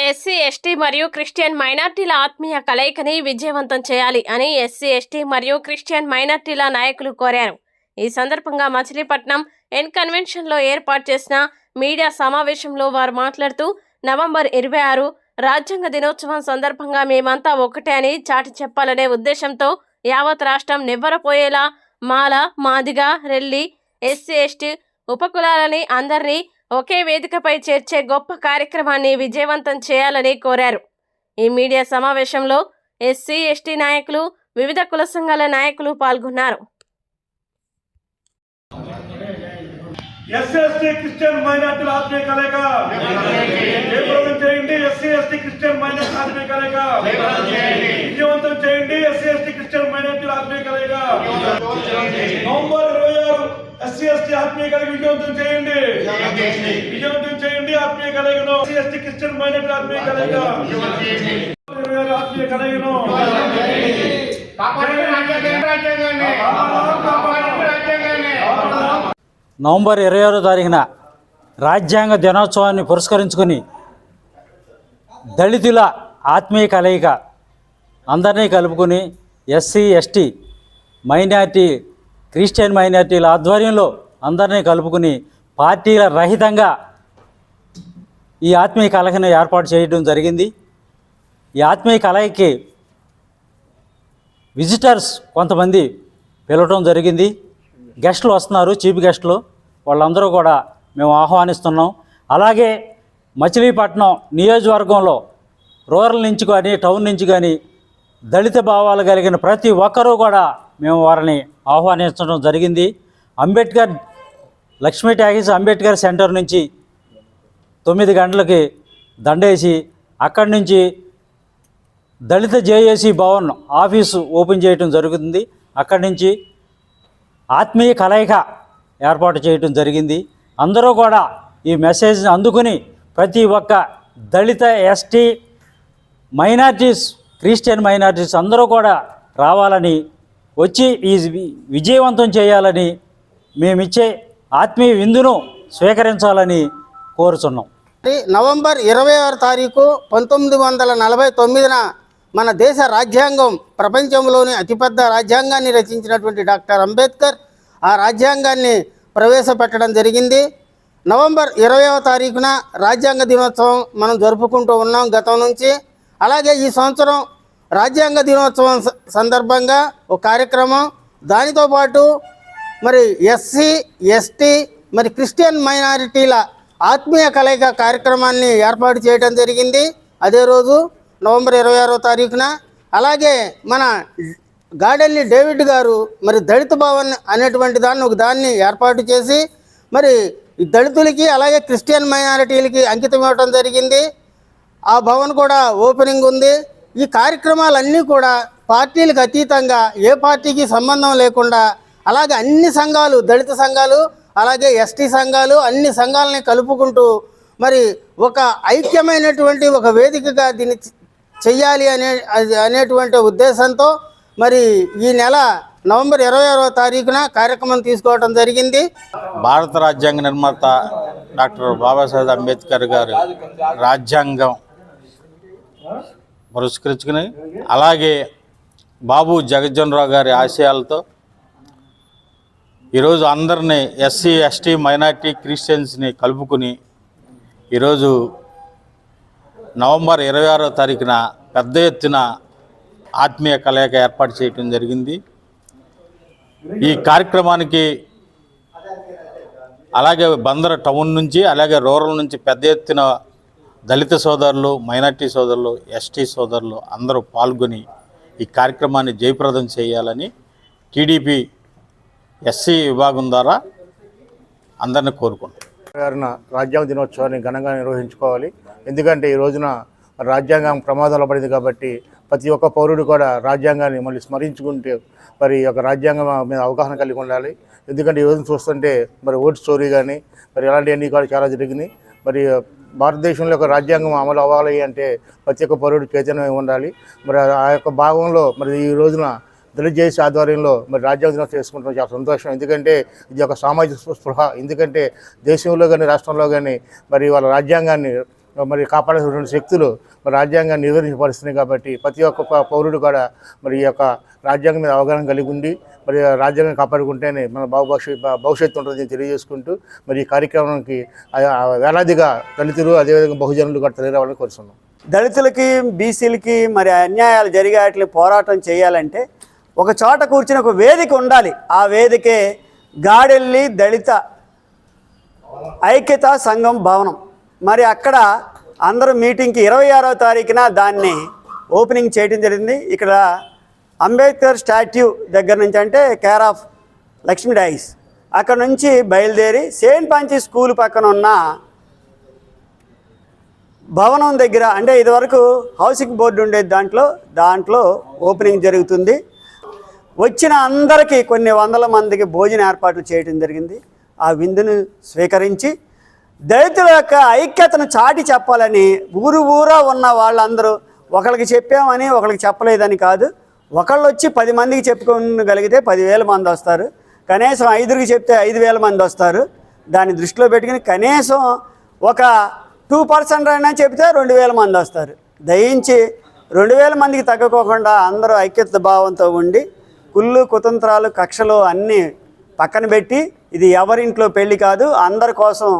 SC ST మరియు Christian మైనార్టీల ఆత్మీయ కలయికని విజయవంతం చేయాలి అని ఎస్సీ ఎస్టీ మరియు క్రిస్టియన్ మైనార్టీల నాయకులు కోరారు. ఈ సందర్భంగా మచిలీపట్నం ఎన్ కన్వెన్షన్లో ఏర్పాటు చేసిన మీడియా సమావేశంలో వారు మాట్లాడుతూ నవంబర్ ఇరవై ఆరు రాజ్యాంగ దినోత్సవం సందర్భంగా మేమంతా ఒకటే అని చాటి చెప్పాలనే ఉద్దేశంతో యావత్ రాష్ట్రం నివ్వరపోయేలా మాల మాదిగ రెల్లి ఎస్సీ ఎస్టీ ఉపకులాలని అందరినీ ఒకే వేదికపై చేర్చే గొప్ప కార్యక్రమాన్ని విజయవంతం చేయాలని కోరారు. ఈ మీడియా సమావేశంలో ఎస్సీ ఎస్టీ నాయకులు వివిధ కుల సంఘాల నాయకులు పాల్గొన్నారు. ఎస్సీ ఎస్టీ క్రిస్టియన్ మైనార్టీల ఆత్మీయ కలయిక. చేయండి ఎస్సీ ఎస్టీ క్రిస్టియన్ మైనార్టీ ఆత్మీయ కలయిక. విజయవంతం చేయండి ఎస్సీ ఎస్టీ క్రిస్టియన్ మైనార్టీల ఆత్మీయ కలయిక. నవంబర్ ఎస్సీ ఎస్టీ విజయవంతం చేయండి. విజయవంతం చేయండి. ఆత్మీయ కలయికను. ఎస్సీ ఎస్టీ క్రిస్టియన్ మైనార్టీ ఆత్మీయ కలయిక. ఆత్మీయ కలయికను. నవంబర్ ఇరవై ఆరో తారీఖున రాజ్యాంగ దినోత్సవాన్ని పురస్కరించుకొని దళితుల ఆత్మీయ కలయిక అందరినీ కలుపుకొని ఎస్సీ ఎస్టీ మైనార్టీ క్రిస్టియన్ మైనార్టీల ఆధ్వర్యంలో అందరినీ కలుపుకొని పార్టీల రహితంగా ఈ ఆత్మీయ కలహను ఏర్పాటు చేయడం జరిగింది. ఈ ఆత్మీయ కలయికి విజిటర్స్ కొంతమంది పిలవటం జరిగింది. గెస్టులు వస్తున్నారు చీఫ్ గెస్టులు. వాళ్ళందరూ కూడా మేము ఆహ్వానిస్తున్నాం. అలాగే మచిలీపట్నం నియోజకవర్గంలో రూరల్ నుంచి కానీ టౌన్ నుంచి కానీ దళిత భావాలు కలిగిన ప్రతి ఒక్కరూ కూడా మేము వారిని ఆహ్వానించడం జరిగింది. అంబేద్కర్ లక్ష్మీ ట్యాగీస్ అంబేద్కర్ సెంటర్ నుంచి తొమ్మిది గంటలకి దండేసి అక్కడి నుంచి దళిత జేఏసీ భవన్ ఆఫీసు ఓపెన్ చేయడం జరుగుతుంది. అక్కడి నుంచి ఆత్మీయ కలయిక ఏర్పాటు చేయటం జరిగింది. అందరూ కూడా ఈ మెసేజ్ని అందుకుని ప్రతి ఒక్క దళిత ఎస్టీ మైనార్టీస్ క్రిస్టియన్ మైనార్టీస్ అందరూ కూడా రావాలని వచ్చి ఈ విజయవంతం చేయాలని మేమిచ్చే ఆత్మీయ విందును స్వీకరించాలని కోరుచున్నాం. నవంబర్ ఇరవై ఆరు తారీఖు పంతొమ్మిది వందల నలభై తొమ్మిదిన మన దేశ రాజ్యాంగం ప్రపంచంలోని అతిపెద్ద రాజ్యాంగాన్ని రచించినటువంటి డాక్టర్ అంబేద్కర్ ఆ రాజ్యాంగాన్ని ప్రవేశపెట్టడం జరిగింది. నవంబర్ ఇరవైవ తారీఖున రాజ్యాంగ దినోత్సవం మనం జరుపుకుంటూ ఉన్నాం గతం నుంచి. అలాగే ఈ సంవత్సరం రాజ్యాంగ దినోత్సవం స- సందర్భంగా ఒక కార్యక్రమం. దానితో పాటు మరి ఎస్సీ ఎస్టీ మరి క్రిస్టియన్ మైనారిటీల ఆత్మీయ కలయిక కార్యక్రమాన్ని ఏర్పాటు చేయడం జరిగింది. అదే రోజు నవంబర్ ఇరవై ఆరో తారీఖున. అలాగే మన గాడెల్లి డేవిడ్ గారు మరి దళిత భవన్ అనేటువంటి దాన్ని ఒక దాన్ని ఏర్పాటు చేసి మరి ఈ దళితులకి అలాగే క్రిస్టియన్ మైనారిటీలకి అంకితం ఇవ్వడం జరిగింది. ఆ భవన్ కూడా ఓపెనింగ్ ఉంది. ఈ కార్యక్రమాలన్నీ కూడా పార్టీలకు అతీతంగా ఏ పార్టీకి సంబంధం లేకుండా అలాగే అన్ని సంఘాలు దళిత సంఘాలు అలాగే ఎస్టీ సంఘాలు అన్ని సంఘాలని కలుపుకుంటూ మరి ఒక ఐక్యమైనటువంటి ఒక వేదికగా దీన్ని చెయ్యాలి అనే అది- అనేటువంటి ఉద్దేశంతో మరి ఈ నెల నవంబర్ ఇరవై ఆరో తారీఖున కార్యక్రమం తీసుకోవడం జరిగింది. భారత రాజ్యాంగ నిర్మాత డాక్టర్ బాబాసాహెబ్ అంబేద్కర్ గారు రాజ్యాంగం పురస్కరించుకుని అలాగే బాబు జగజ్జనరావు గారి ఆశయాలతో ఈరోజు అందరినీ ఎస్సీ ఎస్టీ మైనార్టీ క్రిస్టియన్స్ని కలుపుకుని ఈరోజు నవంబర్ ఇరవై ఆరో తారీఖున పెద్ద ఎత్తున ఆత్మీయ కలయిక ఏర్పాటు చేయటం జరిగింది. ఈ కార్యక్రమానికి అలాగే బందర టౌన్ నుంచి అలాగే రూరల్ నుంచి పెద్ద ఎత్తున దళిత సోదరులు మైనార్టీ సోదరులు ఎస్టీ సోదరులు అందరూ పాల్గొని ఈ కార్యక్రమాన్ని జయప్రదం చేయాలని టీడీపీ ఎస్సీ విభాగం ద్వారా అందరిని కోరుకుంటున్నాం. గారిన రాజ్యాంగ దినోత్సవాన్ని ఘనంగా నిర్వహించుకోవాలి. ఎందుకంటే ఈ రోజున రాజ్యాంగం ప్రమాదంలో పడింది కాబట్టి ప్రతి ఒక్క పౌరుడు కూడా రాజ్యాంగాన్ని మళ్ళీ స్మరించుకుంటే మరి ఒక యొక్క రాజ్యాంగం మీద అవగాహన కలిగి ఉండాలి. ఎందుకంటే ఈ రోజున చూస్తుంటే మరి ఓట్ స్టోరీ కానీ మరి ఇలాంటివన్నీ కూడా చాలా జరిగినాయి. మరి భారతదేశంలో ఒక రాజ్యాంగం అమలు అవ్వాలి అంటే ప్రతి ఒక్క పౌరుడు చైతన్యం ఉండాలి. మరి ఆ యొక్క భాగంలో మరి ఈ రోజున దళిత జేసీ ఆధ్వర్యంలో మరి రాజ్యాంగ దినోత్సవం చేసుకుంటాం చాలా సంతోషం. ఎందుకంటే ఇది ఒక సామాజిక స్పృహ. ఎందుకంటే దేశంలో కానీ రాష్ట్రంలో కానీ మరి వాళ్ళ రాజ్యాంగాన్ని మరి కాపాడాల్సినటువంటి శక్తులు మరి రాజ్యాంగాన్ని నిర్వహించబడుస్తున్నాయి కాబట్టి ప్రతి ఒక్క పౌరుడు కూడా మరి ఈ యొక్క రాజ్యాంగం మీద అవగాహన కలిగి ఉండి మరి రాజ్యాంగం కాపాడుకుంటేనే మన బాగు భవిష్యత్తు ఉంటుందని తెలియజేసుకుంటూ మరి ఈ కార్యక్రమానికి వేలాదిగా దళితులు అదేవిధంగా బహుజనులు కూడా తెలియరావాలని కోరుతున్నాం దళితులకి బీసీలకి మరి అన్యాయాలు జరిగేటి పోరాటం చేయాలంటే ఒక చోట కూర్చుని ఒక వేదిక ఉండాలి. ఆ వేదికే గాడెల్లి దళిత ఐక్యతా సంఘం భవనం. మరి అక్కడ అందరూ మీటింగ్కి ఇరవై ఆరో తారీఖున దాన్ని ఓపెనింగ్ చేయడం జరిగింది. ఇక్కడ అంబేద్కర్ స్టాట్యూ దగ్గర నుంచి అంటే కేర్ ఆఫ్ లక్ష్మీ డైస్ అక్కడ నుంచి బయలుదేరి సెయింట్ పాంచి స్కూల్ పక్కన ఉన్న భవనం దగ్గర అంటే ఇదివరకు హౌసింగ్ బోర్డు ఉండేది దాంట్లో దాంట్లో ఓపెనింగ్ జరుగుతుంది. వచ్చిన అందరికీ కొన్ని వందల మందికి భోజన ఏర్పాట్లు చేయడం జరిగింది. ఆ విందును స్వీకరించి దళితుల యొక్క ఐక్యతను చాటి చెప్పాలని ఊరు ఊరా ఉన్న వాళ్ళందరూ ఒకరికి చెప్పామని ఒకరికి చెప్పలేదని కాదు. ఒకళ్ళు వచ్చి పది మందికి చెప్పుకోగలిగితే పదివేల మంది వస్తారు. కనీసం ఐదుగురికి చెప్తే ఐదు వేల మంది వస్తారు. దాన్ని దృష్టిలో పెట్టుకుని కనీసం ఒక టూ పర్సెంట్ అయినా చెప్తే రెండు వేల మంది వస్తారు. దయించి రెండు వేల మందికి తగ్గకోకుండా అందరూ ఐక్యత భావంతో ఉండి కుళ్ళు కుతంత్రాలు కక్షలు అన్నీ పక్కన పెట్టి ఇది ఎవరింట్లో పెళ్ళి కాదు అందరి కోసం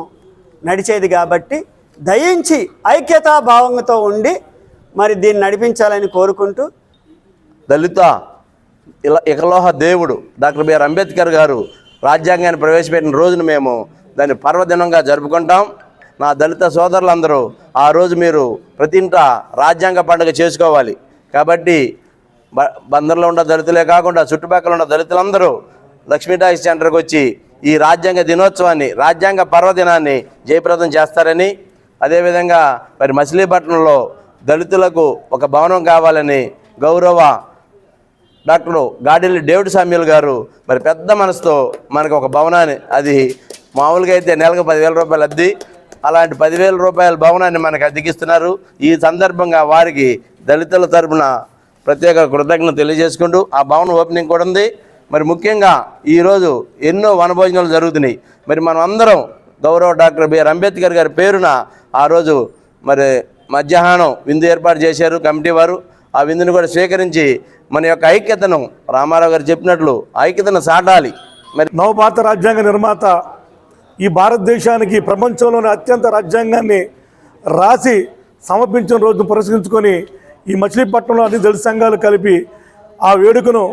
నడిచేది కాబట్టి దయించి ఐక్యతా భావంతో ఉండి మరి దీన్ని నడిపించాలని కోరుకుంటూ దళిత ఇకలోహ దేవుడు డాక్టర్ బిఆర్ అంబేద్కర్ గారు రాజ్యాంగాన్ని ప్రవేశపెట్టిన రోజున మేము దాన్ని పర్వదినంగా జరుపుకుంటాం. నా దళిత సోదరులందరూ ఆ రోజు మీరు ప్రతి ఇంట రాజ్యాంగ పండుగ చేసుకోవాలి. కాబట్టి బ బందర్లో ఉన్న దళితులే కాకుండా చుట్టుపక్కల ఉన్న దళితులందరూ లక్ష్మీ టాక్స్ సెంటర్కి వచ్చి ఈ రాజ్యాంగ దినోత్సవాన్ని రాజ్యాంగ పర్వదినాన్ని జయప్రదం చేస్తారని అదేవిధంగా మరి మచిలీపట్నంలో దళితులకు ఒక భవనం కావాలని గౌరవ డాక్టర్ గాడిల్లి డేవిడ్ సామ్యుల్ గారు మరి పెద్ద మనసుతో మనకు ఒక భవనాన్ని అది మామూలుగా అయితే నెలకు పదివేల రూపాయలు అద్ది అలాంటి పదివేల రూపాయల భవనాన్ని మనకు అద్దెకిస్తున్నారు. ఈ సందర్భంగా వారికి దళితుల తరపున ప్రత్యేక కృతజ్ఞత తెలియజేసుకుంటూ ఆ భవనం ఓపెనింగ్ కూడా ఉంది. మరి ముఖ్యంగా ఈరోజు ఎన్నో వనభోజనాలు జరుగుతున్నాయి. మరి మనం అందరం గౌరవ డాక్టర్ బిఆర్ అంబేద్కర్ గారి పేరున ఆ రోజు మరి మధ్యాహ్నం విందు ఏర్పాటు చేశారు కమిటీ వారు. ఆ విందును కూడా స్వీకరించి మన యొక్క ఐక్యతను రామారావు గారు చెప్పినట్లు ఐక్యతను సాటాలి మరి నవభారత రాజ్యాంగ నిర్మాత ఈ భారతదేశానికి ప్రపంచంలోని అత్యంత రాజ్యాంగాన్ని రాసి సమర్పించిన రోజును పురస్కరించుకొని ఈ మచిలీపట్నంలో అన్ని దళిత సంఘాలు కలిపి ఆ వేడుకను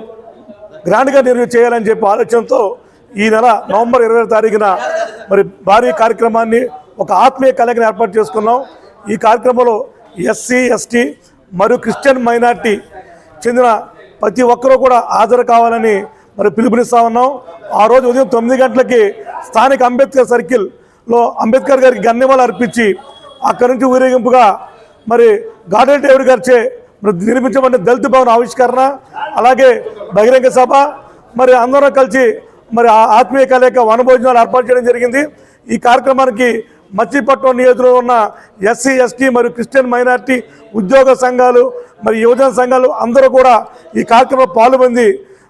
గ్రాండ్గా నిర్వహి చేయాలని చెప్పి ఆలోచనతో ఈ నెల నవంబర్ ఇరవై తారీఖున మరి భారీ కార్యక్రమాన్ని ఒక ఆత్మీయ కలగని ఏర్పాటు చేసుకున్నాం. ఈ కార్యక్రమంలో ఎస్సీ ఎస్టీ మరియు క్రిస్టియన్ మైనార్టీ చెందిన ప్రతి ఒక్కరూ కూడా హాజరు కావాలని మరి పిలుపునిస్తా ఉన్నాం. ఆ రోజు ఉదయం తొమ్మిది గంటలకి స్థానిక అంబేద్కర్ సర్కిల్లో అంబేద్కర్ గారికి గన్యమాలు అర్పించి అక్కడి నుంచి ఊరేగింపుగా మరి గార్డెన్ డ్రైవర్ గారిచే నిర్మించబడిన దళిత భవన్ ఆవిష్కరణ అలాగే బహిరంగ సభ మరి అందరం కలిసి మరి ఆ ఆత్మీయ కలయిక వనభోజనాలు ఏర్పాటు చేయడం జరిగింది. ఈ కార్యక్రమానికి మచ్చిపట్నం నియోజకవర్గంలో ఉన్న ఎస్సీ ఎస్టీ మరియు క్రిస్టియన్ మైనార్టీ ఉద్యోగ సంఘాలు మరి యువజన సంఘాలు అందరూ కూడా ఈ కార్యక్రమంలో పాల్గొంది.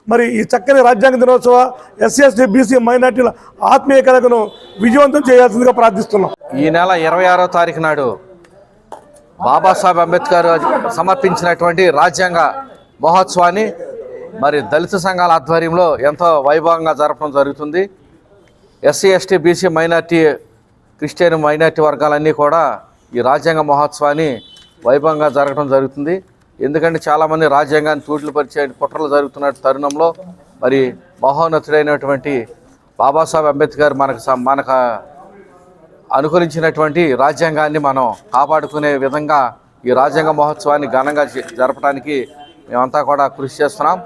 మరి ఈ చక్కని రాజ్యాంగ దినోత్సవ ఎస్సీ ఎస్టీ బీసీ మైనార్టీల ఆత్మీయ కలగను విజయవంతం చేయాల్సిందిగా ప్రార్థిస్తున్నాం. ఈ నెల ఇరవై ఆరో తారీఖు నాడు బాబాసాహెబ్ అంబేద్కర్ సమర్పించినటువంటి రాజ్యాంగ మహోత్సవాన్ని మరి దళిత సంఘాల ఆధ్వర్యంలో ఎంతో వైభవంగా జరపడం జరుగుతుంది. SC ST BC minority Christian minority వర్గాలన్నీ కూడా ఈ రాజ్యాంగ మహోత్సవాన్ని వైభవంగా జరగడం జరుగుతుంది. ఎందుకంటే చాలామంది రాజ్యాంగాన్ని తూట్లు పరిచే కుట్రలు జరుగుతున్న తరుణంలో మరి మహోన్నతుడైనటువంటి బాబాసాహెబ్ అంబేద్కర్ మనకు స- మనకు అనుకరించినటువంటి రాజ్యాంగాన్ని మనం కాపాడుకునే విధంగా ఈ రాజ్యాంగ మహోత్సవాన్ని ఘనంగా జ- జరపడానికి మేమంతా కూడా కృషి చేస్తున్నాం.